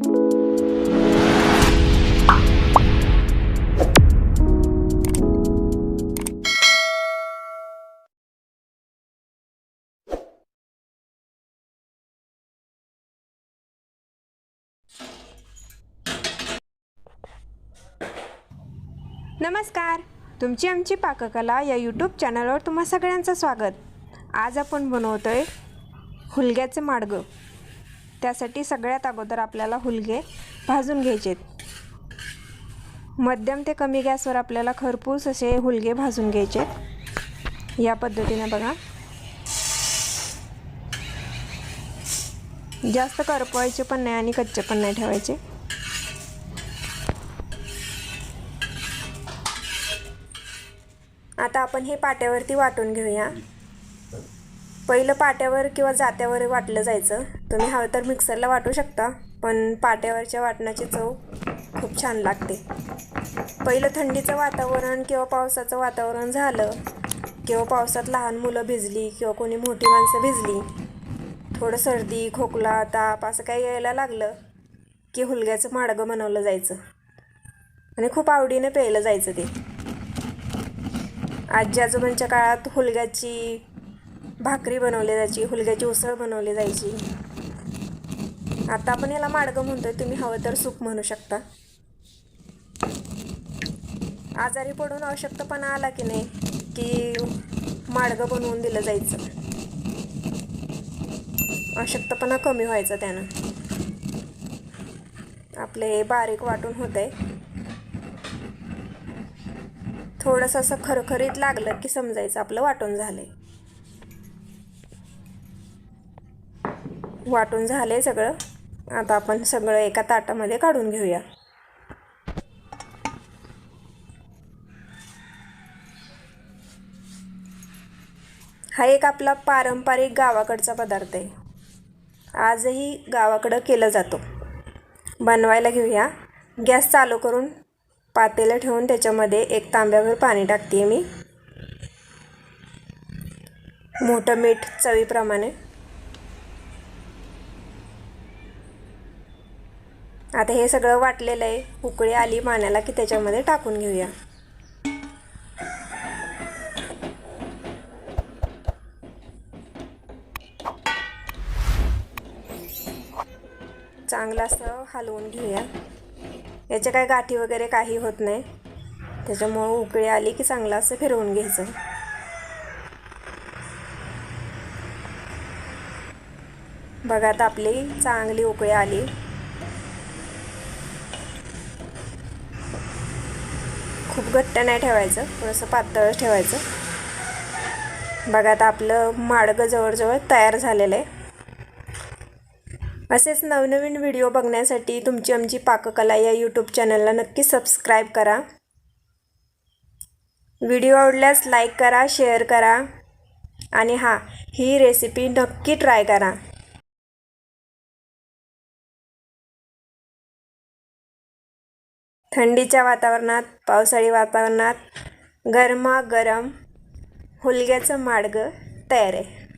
नमस्कार. तुमची आमची पाककला या यूट्यूब चॅनलवर तुम्हा सगळ्यांचं स्वागत. आज आपण बनवतोय हुलग्याचं माडगं. त्यासाठी सगळ्यात अगोदर आपल्याला हुलगे भाजून घ्यायचे. मध्यम ते कमी गॅसवर आपल्याला खरपूस असे हुलगे भाजून घ्यायचे. या पद्धतीने बघा. जास्त करपवायचे पण नाही आणि कच्चे पण नाही ठेवायचे. आता आपण हे पाट्यावरती वाटून घेऊया. पहिलं पाट्यावर किंवा जात्यावर वाटलं जायचं. तुम्ही हवं तर मिक्सरला वाटू शकता पण पाट्यावरच्या वाटण्याची चव खूप छान लागते. पहिलं थंडीचं वातावरण किंवा पावसाचं वातावरण झालं किंवा पावसात लहान मुलं भिजली किंवा कोणी मोठी माणसं भिजली थोडं सर्दी खोकला ताप असं काही यायला लागलं की हुलग्याचं माडगं बनवलं जायचं. आणि खूप आवडीने प्यायलं जायचं ते. आजी आजोबांच्या काळात हुलग्याची भाकरी बनवली जायची हुलग्याची उसळ बनवली जायची. आता आपण याला माडगं म्हणतोय तुम्ही हवं तर सूप म्हणू शकता. आजारी पडून आवश्यकतापणा आला की नाही की माडगं बनवून दिलं जायचं. अशक्तपणा कमी व्हायचा त्यानं. आपले बारीक वाटून होते थोडंसं असं खरखरीत लागलं की समजायचं आपलं वाटून झालंय. वाटून झालं आहे सगळं. आता आपण सगळं एका ताटामध्ये काढून घेऊया. हा एक आपला पारंपरिक गावाकडचा पदार्थ आहे. आजही गावाकडं केला जातो. बनवायला घेऊया. गॅस चालू करून पातेलं ठेवून त्याच्यामध्ये एक तांब्यावर पाणी टाकते मी. मोठं मीठ चवीप्रमाणे. आता हे सगळं वाटलेलं आहे. उकळी आली पाण्याला की त्याच्यामध्ये टाकून घेऊया. चांगलं असं हलवून घेऊया. याच्या काय गाठी वगैरे काही होत नाही. त्याच्यामुळं उकळी आली की चांगलं असं फिरवून घ्यायचं. बघा आता आपली चांगली उकळी आली. खूप घट्ट नाही ठेवायचं थोडंसं पातळच ठेवायचं. बघा आता आपलं माडगं जवळजवळ तयार झालेलं आहे. असेच नवनवीन व्हिडिओ बघण्यासाठी तुमची आमची पाककला या यूट्यूब चॅनलला नक्की सबस्क्राईब करा. व्हिडिओ आवडल्यास लाईक करा शेअर करा. आणि हां ही रेसिपी नक्की ट्राय करा. थंडीच्या वातावरणात पावसाळी वातावरणात गरमागरम हुलग्याचं माडगं तयार आहे.